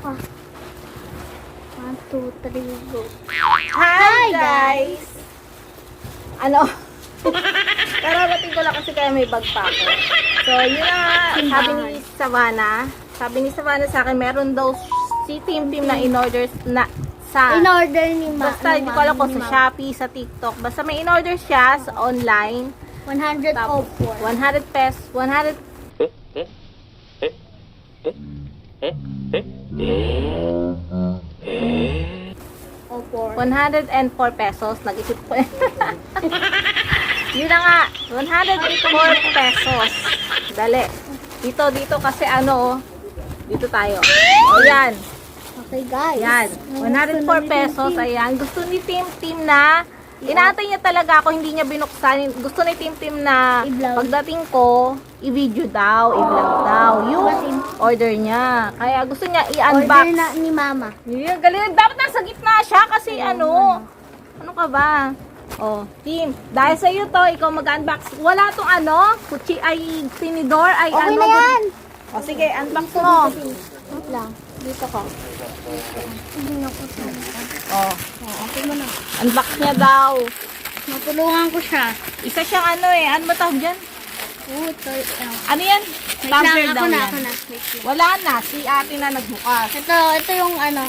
ka. One, two, three, go. Hi, guys! Ano? Kararating ko lang kasi kaya may bag pa ako. So, yun na sabi ni Savannah, sabi ni Savannah sa akin, meron daw si Team Team na in-order na sa... In-order ni Ma. Basta, hindi ko alam kung sa Shopee, sa TikTok. Basta may in-order siya sa online. 100 Tapos, opo. 100 pesos, 100 Opo. 104 pesos. Nag-isip ko. Yun na nga. 104 pesos. Dali. Dito, dito kasi ano, oh. dito tayo. O yan. Okay, guys. Yan. Ang gusto 104 na ni pesos. Ayan. Gusto ni Tim Tim na Inaantay niya talaga ako, hindi niya binuksan. Gusto ni Tim Tim na I-vlog. pagdating ko, i-video daw, i-vlog daw. Yung Tim? order niya. Kaya gusto niya Order i-unbox. na ni Mama. Yeah, galing. Dapat nasa gitna siya kasi ano. Ano ka ba? Oh, team. Dahil sa iyo to, ikaw mag-unbox. Wala tong ano, kuchi ay tinidor ay Okay ano. na yan. O sige, unbox mo. Wait lang. Dito ka. Hindi na ko sa Oh, Oh, okay mo na. unbox niya daw. Matulungan ko siya. Isa siyang ano eh, ano ba tawag dyan? Oh, ito. Ano yan? Tumbler ako daw na, ako na. Wait lang. Wala na, si ate na nagbukas. Ito, ito yung ano.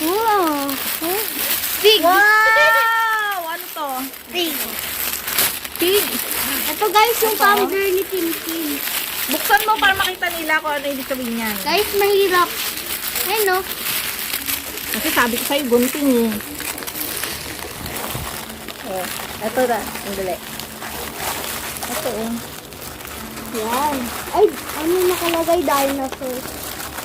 Wow. Oh. Big. Wow! Ano to? Big. Pig. Ito guys, yung tumbler ni Tintin. Buksan mo para makita nila kung ano ibig sabihin yan. Guys, mahirap. Ayun no. Kasi sabi ko sa'yo, gunting eh. Oh, eto na. Sandali. Ito oh. Yan. Ay, ano nakalagay? Dinosaur.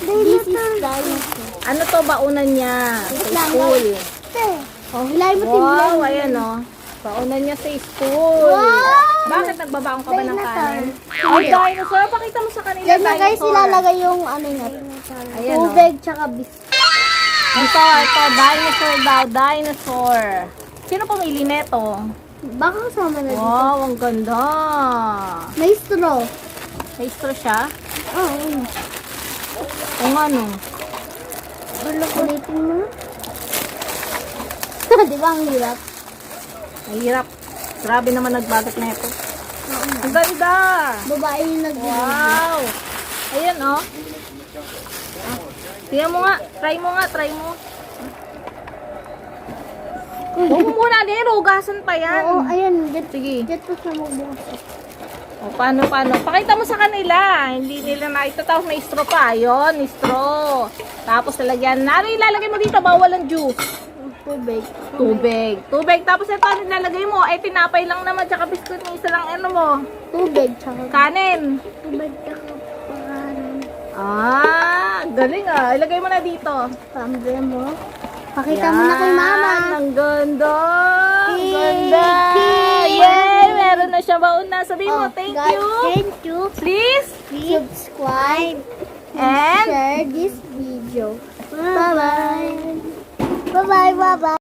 This is dinosaur. Ano to baunan niya? Sa school. Oh, hilay mo Tim. Wow, ayan oh. Baunan niya sa school. Wow! Bakit nagbabaon ka ba ng kanin? Oh, dinosaur. Pakita mo sa kanila. Yan na guys, ilalagay yung ano niya. Ayan, oh. Tubig tsaka bis. Ito, ito. Dinosaur daw. Dinosaur. Sino pumili neto? Baka kasama na dito. Wow, ang ganda. May straw. May straw siya? Oh, ayun. Kung ano? Gulo ko ulitin mo. Di ba ang hirap? Mahirap. Grabe naman nagbagat na ito. Ang ganda! Babae yung nag Wow! Ayan, oh. Tingnan mo nga. Try mo nga. Try mo. Huwag mo muna din. Rugasan pa yan. Oo, ayun. Dito, Sige. dito sa magbukas. O, paano, paano? Pakita mo sa kanila. Hindi nila nakita. Tapos may straw pa. Ayun, straw. Tapos lalagyan. Ano ilalagay mo dito? Bawal ang juice. Tubig. Tubig. Tubig. Tapos ito, ano nilalagay mo? Eh, tinapay lang naman. Tsaka biskuit ng isa lang. Ano mo? Tubig tsaka Kanin. tubig tsaka. Ah, galing ah. Ilagay mo na dito. Tumbler mo. Pakita mo na kay mama. Ang ganda. Ang Yay! ganda. Yay! Yay! Meron na siya baon na. Sabihin mo, Oh, thank guys, you. Thank you. Please. Subscribe And share this video. Bye-bye. Bye-bye, bye-bye.